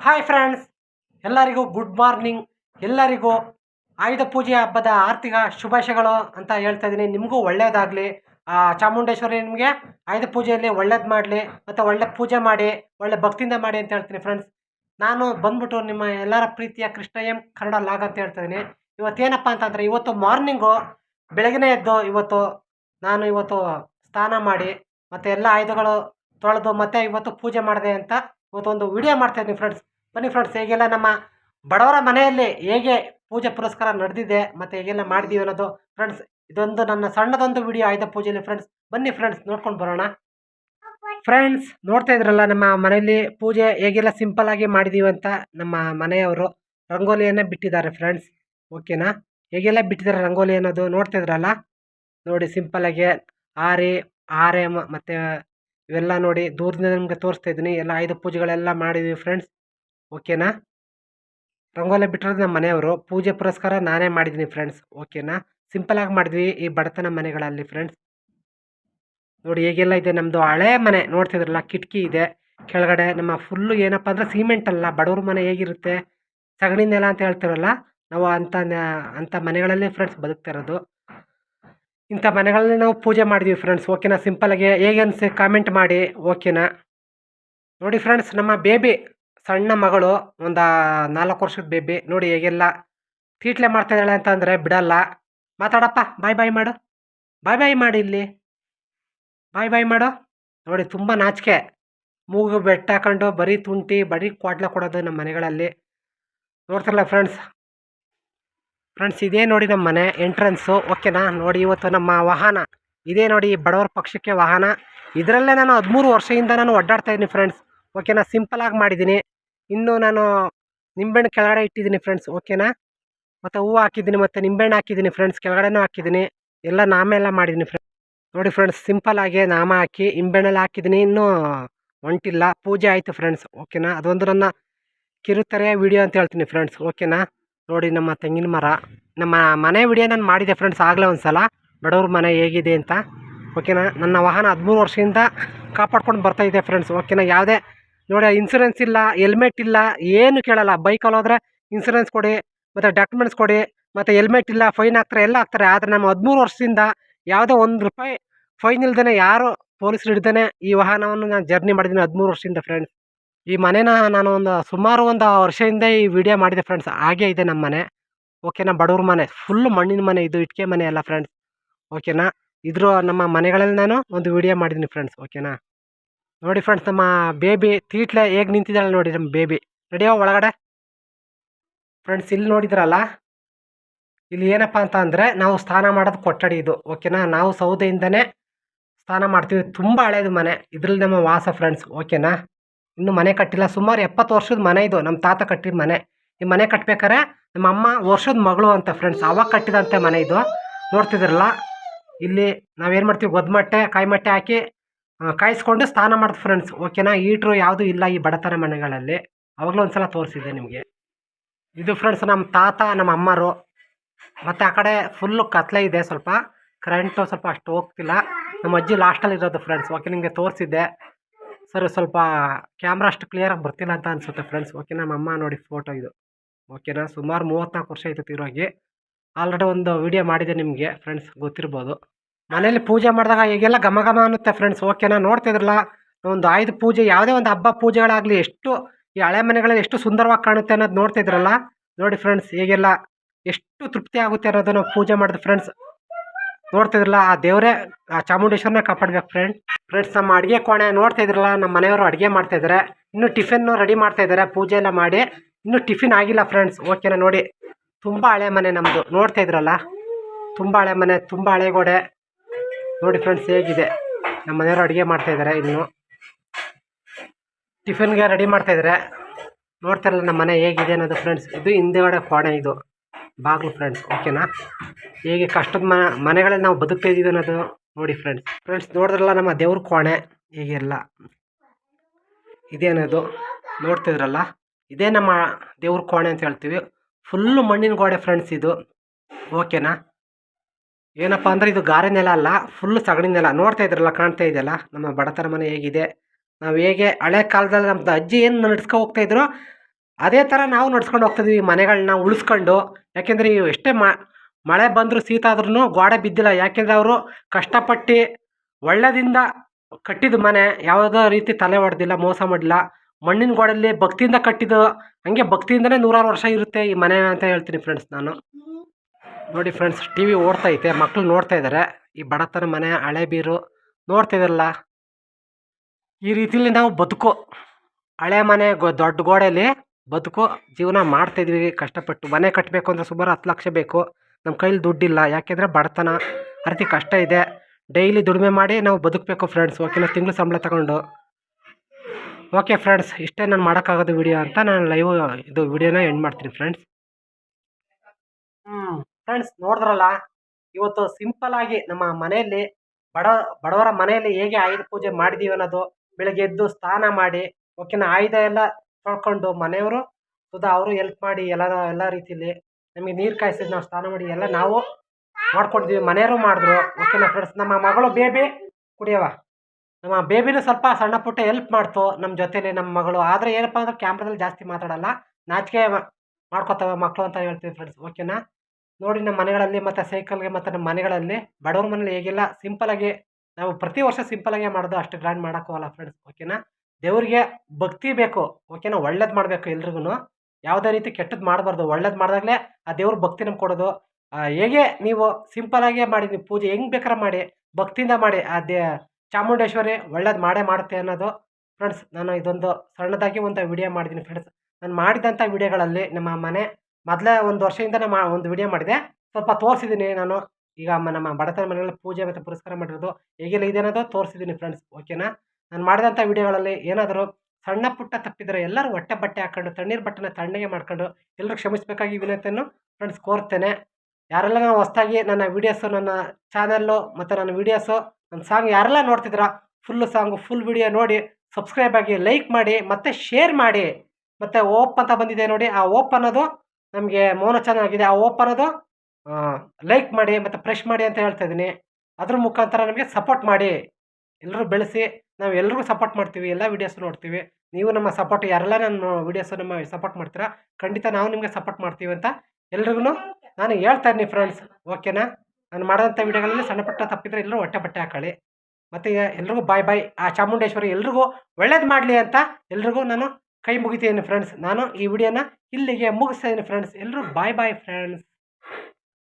Hi friends ಎಲ್ಲರಿಗೂ good morning ಎಲ್ಲರಿಗೂ ಆಯುಧ ಪೂಜೆ ಹಬ್ಬದ ಆರ್ಥಿಕ ಶುಭಾಶಯಗಳು ಅಂತ ಹೇಳ್ತಾ ಇದ್ದೀನಿ. ನಿಮಗೂ ಒಳ್ಳೆಯದಾಗಲಿ ಚಾಮುಂಡೇಶ್ವರಿ ನಿಮಗೆ ಆಯುಧ ಪೂಜೆಯಲ್ಲಿ ಒಳ್ಳೇದು ಮಾಡಲಿ ಮತ್ತು ಒಳ್ಳೆ ಪೂಜೆ ಮಾಡಿ, ಒಳ್ಳೆ ಭಕ್ತಿಯಿಂದ ಮಾಡಿ ಅಂತ ಹೇಳ್ತೀನಿ ಫ್ರೆಂಡ್ಸ್ ನಾನು ಬಂದ್ಬಿಟ್ಟು ನಿಮ್ಮ ಎಲ್ಲರ ಪ್ರೀತಿಯ ಕೃಷ್ಣ ಎಂ ಕನ್ನಡ ಲಾಗ್ ಅಂತ ಹೇಳ್ತಾ ಇದ್ದೀನಿ. ಇವತ್ತೇನಪ್ಪ ಅಂತಂದರೆ ಇವತ್ತು ಮಾರ್ನಿಂಗು ಬೆಳಗ್ಗೆನೇ ಎದ್ದು ಇವತ್ತು ನಾನು ಇವತ್ತು ಸ್ನಾನ ಮಾಡಿ ಮತ್ತು ಎಲ್ಲ ಆಯುಧಗಳು ತೊಳೆದು ಮತ್ತೆ ಇವತ್ತು ಪೂಜೆ ಮಾಡಿದೆ ಅಂತ ಇವತ್ತೊಂದು ವಿಡಿಯೋ ಮಾಡ್ತಾ ಇದ್ದೀನಿ ಫ್ರೆಂಡ್ಸ್ ಬನ್ನಿ ಫ್ರೆಂಡ್ಸ್ ಹೇಗೆಲ್ಲ ನಮ್ಮ ಬಡವರ ಮನೆಯಲ್ಲಿ ಹೇಗೆ ಪೂಜೆ ಪುರಸ್ಕಾರ ನಡೆದಿದೆ ಮತ್ತು ಹೇಗೆಲ್ಲ ಮಾಡಿದೀವಿ ಅನ್ನೋದು ಫ್ರೆಂಡ್ಸ್ ಇದೊಂದು ನನ್ನ ಸಣ್ಣದೊಂದು ವಿಡಿಯೋ ಆಯುಧ ಪೂಜೆಯಲ್ಲಿ ಫ್ರೆಂಡ್ಸ್ ಬನ್ನಿ ಫ್ರೆಂಡ್ಸ್ ನೋಡ್ಕೊಂಡು ಬರೋಣ. ಫ್ರೆಂಡ್ಸ್ ನೋಡ್ತಾ ಇದ್ರಲ್ಲ ನಮ್ಮ ಮನೆಯಲ್ಲಿ ಪೂಜೆ ಹೇಗೆಲ್ಲ ಸಿಂಪಲ್ ಆಗಿ ಮಾಡಿದ್ದೀವಿ ಅಂತ ನಮ್ಮ ಮನೆಯವರು ರಂಗೋಲಿಯನ್ನೇ ಬಿಟ್ಟಿದ್ದಾರೆ ಫ್ರೆಂಡ್ಸ್ ಓಕೆನಾ ಹೇಗೆಲ್ಲ ಬಿಟ್ಟಿದ್ದಾರೆ ರಂಗೋಲಿ ಅನ್ನೋದು ನೋಡ್ತಾ ಇದ್ರಲ್ಲ? ನೋಡಿ ಸಿಂಪಲ್ಲಾಗಿ ಆರಿ, ಆರೆ ಮತ್ತು ಮತ್ತೆ ಇವೆಲ್ಲ ನೋಡಿ ದೂರದಿಂದ ನಿಮಗೆ ತೋರಿಸ್ತಾ ಇದ್ದೀನಿ. ಎಲ್ಲ ಆಯುಧ ಪೂಜೆಗಳೆಲ್ಲ ಮಾಡಿದ್ವಿ ಫ್ರೆಂಡ್ಸ್ ಓಕೆನಾ ರಂಗೋಲಿ ಬಿಟ್ಟಿರೋದು ನಮ್ಮ ಮನೆಯವರು. ಪೂಜೆ ಪುರಸ್ಕಾರ ನಾನೇ ಮಾಡಿದ್ದೀನಿ ಫ್ರೆಂಡ್ಸ್ ಓಕೆನಾ ಸಿಂಪಲಾಗಿ ಮಾಡಿದ್ವಿ ಈ ಬಡತನ ಮನೆಗಳಲ್ಲಿ ಫ್ರೆಂಡ್ಸ್ ನೋಡಿ ಹೇಗೆಲ್ಲ ಇದೆ ನಮ್ಮದು ಹಳೆ ಮನೆ. ನೋಡ್ತಿದ್ರಲ್ಲ ಕಿಟಕಿ ಇದೆ. ಕೆಳಗಡೆ ನಮ್ಮ ಫುಲ್ಲು ಏನಪ್ಪ ಅಂದರೆ ಸಿಮೆಂಟ್ ಅಲ್ಲ. ಬಡವ್ರ ಮನೆ ಹೇಗಿರುತ್ತೆ? ಸಗಣಿ ನೆಲ ಅಂತ ಹೇಳ್ತಿರಲ್ಲ? ನಾವು ಅಂಥ ಅಂಥ ಮನೆಗಳಲ್ಲಿ ಫ್ರೆಂಡ್ಸ್ ಬದುಕ್ತಾ ಇರೋದು. ಇಂಥ ಮನೆಗಳಲ್ಲಿ ನಾವು ಪೂಜೆ ಮಾಡಿದ್ವಿ ಫ್ರೆಂಡ್ಸ್ ಓಕೆನಾ ಸಿಂಪಲಾಗಿ ಹೇಗೆ ಅನಿಸಿ ಕಾಮೆಂಟ್ ಮಾಡಿ. ಓಕೆನಾ ನೋಡಿ ಫ್ರೆಂಡ್ಸ್ ನಮ್ಮ ಬೇಬಿ ಸಣ್ಣ ಮಗಳು ಒಂದು ನಾಲ್ಕು ವರ್ಷದ ಬೇಬಿ ನೋಡಿ ಹೇಗೆಲ್ಲ ತೀಟ್ಲೆ ಮಾಡ್ತಾ ಇದ್ದಾಳೆ ಅಂತ ಅಂದರೆ ಬಿಡಲ್ಲ. ಮಾತಾಡಪ್ಪ ಬಾಯ್ ಬಾಯ್ ಮಾಡು. ಬಾಯ್ ಬಾಯ್ ಮಾಡಿ ಇಲ್ಲಿ. ಬಾಯ್ ಬಾಯ್ ಮಾಡು. ನೋಡಿ ತುಂಬ ನಾಚಿಕೆ. ಮೂಗು ಬೆಟ್ಟ ಹಾಕೊಂಡು ಬರೀ ತುಂಟಿ, ಬರೀ ಕ್ವಾಟ್ಲ ಕೊಡೋದು ನಮ್ಮ ಮನೆಗಳಲ್ಲಿ. ನೋಡ್ತಾರಲ್ಲ ಫ್ರೆಂಡ್ಸ್ ಫ್ರೆಂಡ್ಸ್ ಇದೇ ನೋಡಿ ನಮ್ಮ ಮನೆ ಎಂಟ್ರೆನ್ಸು ಓಕೆನಾ ನೋಡಿ ಇವತ್ತು ನಮ್ಮ ವಾಹನ. ಇದೇ ನೋಡಿ ಬಡವರ ಪಕ್ಷಕ್ಕೆ ವಾಹನ. ಇದರಲ್ಲೇ ನಾನು ಹದಿಮೂರು ವರ್ಷದಿಂದ ನಾನು ಒಡ್ಡಾಡ್ತಾ ಇದ್ದೀನಿ ಫ್ರೆಂಡ್ಸ್ ಓಕೆನಾ ಸಿಂಪಲಾಗಿ ಮಾಡಿದ್ದೀನಿ. ಇನ್ನು ನಾನು ನಿಂಬೆಹಣ್ಣು ಕೆಳಗಡೆ ಇಟ್ಟಿದ್ದೀನಿ ಫ್ರೆಂಡ್ಸ್ ಓಕೆನಾ ಮತ್ತು ಹೂವು ಹಾಕಿದ್ದೀನಿ, ಮತ್ತು ನಿಂಬೆಹಣ್ಣು ಹಾಕಿದ್ದೀನಿ ಫ್ರೆಂಡ್ಸ್ ಕೆಳಗಡೆನೂ ಹಾಕಿದ್ದೀನಿ. ಎಲ್ಲ ನಾಮ ಎಲ್ಲ ಮಾಡಿದ್ದೀನಿ ಫ್ರೆಂಡ್ಸ್ ನೋಡಿ ಫ್ರೆಂಡ್ಸ್ ಸಿಂಪಲಾಗಿ ನಾಮ ಹಾಕಿ ನಿಂಬೆಹಣ್ಣಲ್ಲಿ ಹಾಕಿದ್ದೀನಿ. ಇನ್ನೂ ಹೊಂಟಿಲ್ಲ ಪೂಜೆ ಆಯಿತು ಫ್ರೆಂಡ್ಸ್ ಓಕೆನಾ ಅದೊಂದು ನನ್ನ ಕಿರುತೆರೆಯ ವಿಡಿಯೋ ಅಂತ ಹೇಳ್ತೀನಿ ಫ್ರೆಂಡ್ಸ್ ಓಕೆನಾ ನೋಡಿ ನಮ್ಮ ತೆಂಗಿನ ಮರ. ನಮ್ಮ ಮನೆ ವಿಡಿಯೋ ನಾನು ಮಾಡಿದೆ ಫ್ರೆಂಡ್ಸ್ ಆಗಲೇ ಒಂದು ಸಲ ಬಡವ್ರ ಮನೆ ಹೇಗಿದೆ ಅಂತ. ಓಕೆನಾ ನನ್ನ ವಾಹನ ಹದಿಮೂರು ವರ್ಷದಿಂದ ಕಾಪಾಡ್ಕೊಂಡು ಬರ್ತಾಯಿದೆ ಫ್ರೆಂಡ್ಸ್ ಓಕೆನಾ ಯಾವುದೇ ನೋಡಿ ಇನ್ಸೂರೆನ್ಸ್ ಇಲ್ಲ ಹೆಲ್ಮೆಟ್ ಇಲ್ಲ, ಏನು ಕೇಳಲ್ಲ. ಬೈಕಲ್ಲಿ ಹೋದರೆ ಇನ್ಸೂರೆನ್ಸ್ ಕೊಡಿ, ಮತ್ತು ಡಾಕ್ಯುಮೆಂಟ್ಸ್ ಕೊಡಿ, ಮತ್ತು ಹೆಲ್ಮೆಟ್ ಇಲ್ಲ ಫೈನ್ ಹಾಕ್ತಾರೆ ಎಲ್ಲ ಹಾಕ್ತಾರೆ ಆದರೆ ನಮ್ಮ ಹದಿಮೂರು ವರ್ಷದಿಂದ ಯಾವುದೇ ಒಂದು ರೂಪಾಯಿ ಫೈನ್ ಇಲ್ದೇ ಯಾರು ಪೊಲೀಸರು ಹಿಡ್ದೇ ಈ ವಾಹನವನ್ನು ನಾನು ಜರ್ನಿ ಮಾಡಿದ್ದೀನಿ ಹದಿಮೂರು ವರ್ಷದಿಂದ ಫ್ರೆಂಡ್ಸ್ ಈ ಮನೇನ ನಾನು ಒಂದು ಸುಮಾರು ಒಂದು ವರ್ಷ ಹಿಂದೆ ಈ ವಿಡಿಯೋ ಮಾಡಿದೆ ಫ್ರೆಂಡ್ಸ್ ಹಾಗೇ ಇದೆ ನಮ್ಮ ಮನೆ. ಓಕೆನಾ ಬಡವ್ರ ಮನೆ. ಫುಲ್ ಮಣ್ಣಿನ ಮನೆ ಇದು, ಇಟ್ಕೆ ಮನೆ ಅಲ್ಲ ಫ್ರೆಂಡ್ಸ್ ಓಕೆನಾ ಇದ್ರ ನಮ್ಮ ಮನೆಗಳಲ್ಲಿ ನಾನು ಒಂದು ವಿಡಿಯೋ ಮಾಡಿದ್ದೀನಿ ಫ್ರೆಂಡ್ಸ್ ಓಕೆನಾ ನೋಡಿ ಫ್ರೆಂಡ್ಸ್ ನಮ್ಮ ಬೇಬಿ ತೀಟ್ಲೆ ಹೇಗೆ ನಿಂತಿದ್ದಾಳೆ ನೋಡಿ ನಮ್ಮ ಬೇಬಿ ರೆಡಿಯೋ ಒಳಗಡೆ? ಫ್ರೆಂಡ್ಸ್ ಇಲ್ಲಿ ನೋಡಿದ್ರಲ್ಲ? ಇಲ್ಲಿ ಏನಪ್ಪ ಅಂತ ಅಂದರೆ, ನಾವು ಸ್ನಾನ ಮಾಡೋದು ಕೊಠಡಿ ಇದು. ಓಕೆನಾ ನಾವು ಸೌದೆಯಿಂದನೇ ಸ್ನಾನ ಮಾಡ್ತೀವಿ. ತುಂಬ ಹಳೇದು ಮನೆ. ಇದ್ರಲ್ಲಿ ನಮ್ಮ ವಾಸ ಫ್ರೆಂಡ್ಸ್ ಓಕೆನಾ ಇನ್ನು ಮನೆ ಕಟ್ಟಿಲ್ಲ. ಸುಮಾರು ಎಪ್ಪತ್ತು ವರ್ಷದ ಮನೆ ಇದು. ನಮ್ಮ ತಾತ ಕಟ್ಟಿದ ಮನೆ. ಈ ಮನೆ ಕಟ್ಟಬೇಕಾರೆ ನಮ್ಮ ಅಮ್ಮ ವರ್ಷದ ಮಗಳು ಅಂತ ಫ್ರೆಂಡ್ಸ್ ಅವಾಗ ಕಟ್ಟಿದಂತೆ ಮನೆ ಇದು. ನೋಡ್ತಿದ್ರಲ್ಲ ಇಲ್ಲಿ ನಾವೇನು ಮಾಡ್ತೀವಿ? ಗೊದ್ಮಟ್ಟೆ ಕಾಯಿಮಟ್ಟೆ ಹಾಕಿ ಕಾಯಿಸ್ಕೊಂಡು ಸ್ನಾನ ಮಾಡ್ತೀವಿ ಫ್ರೆಂಡ್ಸ್ ಓಕೆನಾ ಈಟ್ರು ಯಾವುದೂ ಇಲ್ಲ ಈ ಬಡತನ ಮನೆಗಳಲ್ಲಿ. ಅವಾಗಲೂ ಒಂದು ಸಲ ತೋರಿಸಿದ್ದೆ ನಿಮಗೆ. ಇದು ಫ್ರೆಂಡ್ಸ್ ನಮ್ಮ ತಾತ, ನಮ್ಮ ಅಮ್ಮರು. ಮತ್ತು ಆ ಕಡೆ ಫುಲ್ಲು ಕತ್ಲೆ ಇದೆ ಸ್ವಲ್ಪ. ಕರೆಂಟು ಸ್ವಲ್ಪ ಅಷ್ಟು ಹೋಗ್ತಿಲ್ಲ. ನಮ್ಮ ಅಜ್ಜಿ ಲಾಸ್ಟಲ್ಲಿ ಇರೋದು ಫ್ರೆಂಡ್ಸ್ ಓಕೆ ನಿಮಗೆ ತೋರಿಸಿದ್ದೆ. ಸರ್ ಸ್ವಲ್ಪ ಕ್ಯಾಮ್ರಾ ಅಷ್ಟು ಕ್ಲಿಯರಾಗಿ ಬರ್ತಿಲ್ಲ ಅಂತ ಅನಿಸುತ್ತೆ ಫ್ರೆಂಡ್ಸ್. ಓಕೆ, ನಮ್ಮ ಅಮ್ಮ ನೋಡಿ ಫೋಟೋ ಇದು. ಓಕೆನಾ, ಸುಮಾರು ಮೂವತ್ತ್ನಾಲ್ಕು ವರ್ಷ ಆಯಿತು ತೀರೋಗಿ ಆಲ್ರೆಡಿ ಒಂದು ವಿಡಿಯೋ ಮಾಡಿದೆ ನಿಮಗೆ ಫ್ರೆಂಡ್ಸ್, ಗೊತ್ತಿರ್ಬೋದು. ಮನೇಲಿ ಪೂಜೆ ಮಾಡಿದಾಗ ಈಗೆಲ್ಲ ಘಮ ಘಮ ಅನ್ನುತ್ತೆ ಫ್ರೆಂಡ್ಸ್. ಓಕೆನಾ ನೋಡ್ತಿದ್ರಲ್ಲ ಒಂದು ಆಯುಧ ಪೂಜೆ, ಯಾವುದೇ ಒಂದು ಹಬ್ಬ ಪೂಜೆಗಳಾಗಲಿ ಎಷ್ಟು ಈ ಹಳೆ ಮನೆಗಳಲ್ಲಿ ಎಷ್ಟು ಸುಂದರವಾಗಿ ಕಾಣುತ್ತೆ ಅನ್ನೋದು ನೋಡ್ತಿದ್ರಲ್ಲ ನೋಡಿ ಫ್ರೆಂಡ್ಸ್ ಈಗೆಲ್ಲ ಎಷ್ಟು ತೃಪ್ತಿ ಆಗುತ್ತೆ ಅನ್ನೋದನ್ನು ಪೂಜೆ ಮಾಡಿದ ಫ್ರೆಂಡ್ಸ್ ನೋಡ್ತಿದ್ರಲ್ಲ, ಆ ದೇವರೇ, ಆ ಚಾಮುಂಡೇಶ್ವರನೇ ಕಾಪಾಡ್ಬೇಕು ಫ್ರೆಂಡ್ ಫ್ರೆಂಡ್ಸ್ ನಮ್ಮ ಅಡುಗೆ ಕೋಣೆ ನೋಡ್ತಾ ಇದ್ರಲ್ಲ, ನಮ್ಮ ಮನೆಯವರು ಅಡುಗೆ ಮಾಡ್ತಾ ಇದ್ದಾರೆ ಇನ್ನು ಟಿಫಿನ್ನು ರೆಡಿ ಮಾಡ್ತಾ ಇದ್ದಾರೆ ಪೂಜೆ ಎಲ್ಲ ಮಾಡಿ. ಇನ್ನೂ ಟಿಫಿನ್ ಆಗಿಲ್ಲ ಫ್ರೆಂಡ್ಸ್ ಓಕೆನಾ ನೋಡಿ. ತುಂಬ ಹಳೆ ಮನೆ ನಮ್ಮದು ನೋಡ್ತಾ ಇದ್ರಲ್ಲ? ತುಂಬ ಹಳೆ ಮನೆ, ತುಂಬ ಹಳೆ ಗೋಡೆ. ನೋಡಿ ಫ್ರೆಂಡ್ಸ್ ಹೇಗಿದೆ? ನಮ್ಮ ಮನೆಯವರು ಅಡುಗೆ ಮಾಡ್ತಾ ಇದ್ದಾರೆ ಇನ್ನು. ಟಿಫಿನ್ಗೆ ರೆಡಿ ಮಾಡ್ತಾ ಇದ್ದಾರೆ ನೋಡ್ತಾರಲ್ಲ ನಮ್ಮ ಮನೆ ಹೇಗಿದೆ ಅನ್ನೋದು ಫ್ರೆಂಡ್ಸ್ ಇದು ಹಿಂದೆಗಡೆ ಕೋಣೆ ಇದು. ಬಾಗಿಲು ಫ್ರೆಂಡ್ಸ್ ಓಕೆನಾ ಹೇಗೆ ಕಷ್ಟದ ಮನೆಗಳಲ್ಲಿ ನಾವು ಬದುಕ್ತಾ ಇದ್ದೀವಿ ಅನ್ನೋದು ನೋಡಿ ಫ್ರೆಂಡ್ಸ್ ಫ್ರೆಂಡ್ಸ್ ನೋಡಿದ್ರಲ್ಲ ನಮ್ಮ ದೇವ್ರ ಕೋಣೆ, ಹೀಗೆಲ್ಲ. ಇದೇನದು? ನೋಡ್ತಿದ್ರಲ್ಲ ಇದೇ ನಮ್ಮ ದೇವ್ರ ಕೋಣೆ ಅಂತ ಹೇಳ್ತೀವಿ. ಫುಲ್ಲು ಮಣ್ಣಿನ ಗೋಡೆ ಫ್ರೆಂಡ್ಸ್ ಇದು. ಓಕೆನಾ ಏನಪ್ಪ ಅಂದರೆ ಇದು ಗಾರೆ ನೆಲ ಅಲ್ಲ ಫುಲ್ಲು ಸಗಣಿ ನೆಲ. ನೋಡ್ತಾ ಇದ್ರಲ್ಲ, ಕಾಣ್ತಾ ಇದೆಯಲ್ಲ? ನಮ್ಮ ಬಡತನ ಮನೆ ಹೇಗಿದೆ. ನಾವು ಹೇಗೆ ಹಳೆ ಕಾಲದಲ್ಲಿ ನಮ್ಮದು ಅಜ್ಜಿ ಏನು ನಡ್ಸ್ಕೊ ಹೋಗ್ತಾ ಇದ್ರು, ಅದೇ ಥರ ನಾವು ನಡ್ಸ್ಕೊಂಡು ಹೋಗ್ತಾಯಿದ್ವಿ ಮನೆಗಳನ್ನ ಉಳಿಸ್ಕೊಂಡು. ಯಾಕೆಂದರೆ ಇವು ಎಷ್ಟೇ ಮಳೆ ಬಂದರೂ ಶೀತ ಆದ್ರೂ ಗೋಡೆ ಬಿದ್ದಿಲ್ಲ. ಯಾಕೆಂದರೆ ಅವರು ಕಷ್ಟಪಟ್ಟು ಒಳ್ಳೆದಿಂದ ಕಟ್ಟಿದ ಮನೆ, ಯಾವುದೋ ರೀತಿ ತಲೆ ಹೊಡೆದಿಲ್ಲ ಮೋಸ ಮಾಡಿಲ್ಲ ಮಣ್ಣಿನ ಗೋಡೆಯಲ್ಲಿ ಭಕ್ತಿಯಿಂದ ಕಟ್ಟಿದ್ದು, ಹಂಗೆ ಭಕ್ತಿಯಿಂದನೇ ನೂರಾರು ವರ್ಷ ಇರುತ್ತೆ ಈ ಮನೆ ಅಂತ ಹೇಳ್ತೀನಿ ಫ್ರೆಂಡ್ಸ್ ನಾನು. ನೋಡಿ ಫ್ರೆಂಡ್ಸ್ ಟಿ ವಿ ಓಡ್ತೈತೆ ಮಕ್ಕಳು ನೋಡ್ತಾ ಇದ್ದಾರೆ ಈ ಬಡತನ ಮನೆ, ಹಳೆ ಬೀರು ನೋಡ್ತಾ ಇದ್ದಾರಲ್ಲ ಈ ರೀತಿಲಿ ನಾವು ಬದುಕು. ಹಳೆ ಮನೆ ದೊಡ್ಡ ಗೋಡೆಯಲ್ಲಿ ಬದುಕು ಜೀವನ ಮಾಡ್ತಾಯಿದ್ವಿ ಕಷ್ಟಪಟ್ಟು ಮನೆ ಕಟ್ಟಬೇಕು ಅಂದರೆ ಸುಮಾರು ಹತ್ತು ಲಕ್ಷ ಬೇಕು. ನಮ್ಮ ಕೈಲಿ ದುಡ್ಡಿಲ್ಲ, ಯಾಕೆಂದರೆ ಬಡತನ. ಆ ಕಷ್ಟ ಇದೆ. ಡೈಲಿ ದುಡಿಮೆ ಮಾಡಿ ನಾವು ಬದುಕಬೇಕು ಫ್ರೆಂಡ್ಸ್ ಓಕೆನಾ ತಿಂಗಳು ಸಂಬಳ ತಗೊಂಡು. ಓಕೆ ಫ್ರೆಂಡ್ಸ್ ಇಷ್ಟೇ ನಾನು ಮಾಡೋಕ್ಕಾಗೋದು ವಿಡಿಯೋ ಅಂತ ನಾನು ಲೈವ್ ಇದು ವಿಡಿಯೋನ ಎಂಡ್ ಮಾಡ್ತೀನಿ ಫ್ರೆಂಡ್ಸ್ ಹ್ಞೂ ಫ್ರೆಂಡ್ಸ್ ನೋಡಿದ್ರಲ್ಲ, ಇವತ್ತು ಸಿಂಪಲ್ ಆಗಿ ನಮ್ಮ ಮನೆಯಲ್ಲಿ ಬಡ, ಬಡವರ ಮನೆಯಲ್ಲಿ ಹೇಗೆ ಆಯುಧ ಪೂಜೆ ಮಾಡಿದೀವಿ ಅನ್ನೋದು ಬೆಳಗ್ಗೆ ಎದ್ದು ಸ್ನಾನ ಮಾಡಿ ಓಕೆನಾ ಆಯುಧ ಎಲ್ಲ ತೊಳ್ಕೊಂಡು ಮನೆಯವರು ಸುಧಾ ಅವರು ಎಲ್ಪ್ ಮಾಡಿ ಎಲ್ಲ ಎಲ್ಲ ರೀತಿಲಿ ನಮಗೆ ನೀರು ಕಾಯಿಸಿದ್ದು ನಾವು ಸ್ನಾನ ಮಾಡಿ ಎಲ್ಲ ನಾವು ಮಾಡ್ಕೊಡ್ತೀವಿ ಮನೆಯವರು ಮಾಡಿದ್ರು. ಓಕೆನಾ ಫ್ರೆಂಡ್ಸ್ ನಮ್ಮ ಮಗಳು ಬೇಬಿ ಕುಡಿಯವ ನಮ್ಮ ಬೇಬಿನೂ ಸ್ವಲ್ಪ ಸಣ್ಣ ಪುಟ್ಟ ಹೆಲ್ಪ್ ಮಾಡ್ತು ನಮ್ಮ ಜೊತೆಯಲ್ಲಿ ನಮ್ಮ ಮಗಳು. ಆದರೆ ಏನಪ್ಪ ಅಂದ್ರೆ ಕ್ಯಾಮ್ರಾದಲ್ಲಿ ಜಾಸ್ತಿ ಮಾತಾಡಲ್ಲ. ನಾಚಿಕೆ ಮಾಡ್ಕೊತವೆ ಮಕ್ಕಳು ಅಂತ ಹೇಳ್ತೀವಿ ಫ್ರೆಂಡ್ಸ್ ಓಕೆನಾ ನೋಡಿ ನಮ್ಮ ಮನೆಗಳಲ್ಲಿ ಮತ್ತು ಸೈಕಲ್ಗೆ ಮತ್ತು ನಮ್ಮ ಮನೆಗಳಲ್ಲಿ ಬಡವ್ರ ಮನೇಲಿ ಹೇಗೆಲ್ಲ. ಸಿಂಪಲಾಗಿ ನಾವು ಪ್ರತಿ ವರ್ಷ ಸಿಂಪಲಾಗೆ ಮಾಡೋದು ಅಷ್ಟು ಗ್ರ್ಯಾಂಡ್ ಮಾಡೋಕ್ಕೋಗಲ್ಲ ಫ್ರೆಂಡ್ಸ್ ಓಕೆನಾ ದೇವರಿಗೆ ಭಕ್ತಿ ಬೇಕು ಓಕೆನಾ ಒಳ್ಳೇದು ಮಾಡಬೇಕು ಎಲ್ರಿಗೂ ಯಾವುದೇ ರೀತಿ ಕೆಟ್ಟದ್ದು ಮಾಡಬಾರ್ದು, ಒಳ್ಳೇದು ಮಾಡಿದಾಗಲೇ ಆ ದೇವ್ರ ಭಕ್ತಿ ನಮ್ಗೆ ಕೊಡೋದು. ಹೇಗೆ ನೀವು ಸಿಂಪಲಾಗೇ ಮಾಡಿ, ನೀವು ಪೂಜೆ ಹೆಂಗೆ ಬೇಕಾರೆ ಮಾಡಿ, ಭಕ್ತಿಯಿಂದ ಮಾಡಿ, ಆ ದೇ, ಚಾಮುಂಡೇಶ್ವರಿ ಒಳ್ಳೇದು ಮಾಡೇ ಮಾಡುತ್ತೆ ಅನ್ನೋದು. ಫ್ರೆಂಡ್ಸ್ ನಾನು ಇದೊಂದು ಸಣ್ಣದಾಗಿ ಒಂದು ವಿಡಿಯೋ ಮಾಡಿದ್ದೀನಿ ಫ್ರೆಂಡ್ಸ್ ನಾನು ಮಾಡಿದಂಥ ವಿಡಿಯೋಗಳಲ್ಲಿ ನಮ್ಮ ಮನೆ ಮೊದಲೇ ಒಂದು ವರ್ಷದಿಂದ ಮಾ, ಒಂದು ವಿಡಿಯೋ ಮಾಡಿದೆ. ಸ್ವಲ್ಪ ತೋರಿಸಿದ್ದೀನಿ ನಾನು. ಈಗ ನಮ್ಮ ಬಡತನ ಮನೆಯಲ್ಲಿ ಪೂಜೆ ಮತ್ತು ಪುರಸ್ಕಾರ ಮಾಡಿರೋದು. ಹೇಗೆಲ್ಲ ಇದೆ ಅನ್ನೋದು ತೋರಿಸಿದ್ದೀನಿ ಫ್ರೆಂಡ್ಸ್ ಓಕೆನಾ ನಾನು ಮಾಡಿದಂಥ ವಿಡಿಯೋಗಳಲ್ಲಿ ಏನಾದರೂ ಸಣ್ಣ ಪುಟ್ಟ ತಪ್ಪಿದರೆ ಎಲ್ಲರೂ ಹೊಟ್ಟೆ ಬಟ್ಟೆ ಹಾಕ್ಕೊಂಡು, ತಣ್ಣೀರು ಬಟ್ಟೆನ ತಣ್ಣಗೆ ಮಾಡ್ಕೊಂಡು ಎಲ್ಲರೂ ಕ್ಷಮಿಸಬೇಕಾಗಿ ವಿನಂತಿಯನ್ನು ಫ್ರೆಂಡ್ಸ್ ಕೋರ್ತೇನೆ. ಯಾರೆಲ್ಲ ನಾನು ಹೊಸ್ದಾಗಿ ನನ್ನ ವೀಡಿಯೋಸು, ನನ್ನ ಚಾನಲ್ಲು ಮತ್ತು ನನ್ನ ವೀಡಿಯೋಸು, ನನ್ನ ಸಾಂಗ್ ಯಾರೆಲ್ಲ ನೋಡ್ತಿದ್ರ ಫುಲ್ಲು ಸಾಂಗು ಫುಲ್ ವಿಡಿಯೋ ನೋಡಿ ಸಬ್ಸ್ಕ್ರೈಬ್ ಆಗಿ ಲೈಕ್ ಮಾಡಿ, ಮತ್ತು ಶೇರ್ ಮಾಡಿ. ಮತ್ತು ಓಪ್ ಅಂತ ಬಂದಿದೆ ನೋಡಿ, ಆ ಓಪ್ ಅನ್ನೋದು ನಮಗೆ ಮೌನ ಚಾನಲ್ ಆಗಿದೆ, ಆ ಓಪ್ ಅನ್ನೋದು ಲೈಕ್ ಮಾಡಿ ಮತ್ತು ಪ್ರೆಶ್ ಮಾಡಿ ಅಂತ ಹೇಳ್ತಾ ಇದ್ದೀನಿ. ಅದ್ರ ಮುಖಾಂತರ ನಮಗೆ ಸಪೋರ್ಟ್ ಮಾಡಿ. ಎಲ್ಲರೂ ಬೆಳೆಸಿ. ನಾವು ಎಲ್ಲರಿಗೂ ಸಪೋರ್ಟ್ ಮಾಡ್ತೀವಿ, ಎಲ್ಲ ವೀಡಿಯೋಸ್ ನೋಡ್ತೀವಿ. ನೀವು ನಮ್ಮ ಸಪೋರ್ಟ್ ಯಾರೆಲ್ಲ ನನ್ನ ವೀಡಿಯೋಸು ನಮ್ಮ ಸಪೋರ್ಟ್ ಮಾಡ್ತೀರಾ, ಖಂಡಿತ ನಾವು ನಿಮಗೆ ಸಪೋರ್ಟ್ ಮಾಡ್ತೀವಿ ಅಂತ ಎಲ್ರಿಗೂ ನಾನು ಹೇಳ್ತಾ ಇದ್ದೀನಿ ಫ್ರೆಂಡ್ಸ್ ಓಕೆನಾ ನಾನು ಮಾಡೋಂಥ ವೀಡಿಯೋಗಳಲ್ಲಿ ಸಣ್ಣ ಪುಟ್ಟ ತಪ್ಪಿದ್ರೆ ಎಲ್ಲರೂ ಹೊಟ್ಟೆ ಬಟ್ಟೆ ಹಾಕೊಳ್ಳಿ. ಮತ್ತು ಎಲ್ರಿಗೂ ಬಾಯ್ ಬಾಯ್ ಆ ಚಾಮುಂಡೇಶ್ವರಿ ಎಲ್ರಿಗೂ ಒಳ್ಳೇದು ಮಾಡಲಿ ಅಂತ ಎಲ್ರಿಗೂ ನಾನು ಕೈ ಮುಗಿತೀನಿ ಫ್ರೆಂಡ್ಸ್ ನಾನು ಈ ವಿಡಿಯೋನ ಇಲ್ಲಿಗೆ ಮುಗಿಸ್ತಾ ಇದ್ದೀನಿ ಫ್ರೆಂಡ್ಸ್ ಎಲ್ಲರೂ ಬಾಯ್ ಬಾಯ್ ಫ್ರೆಂಡ್ಸ್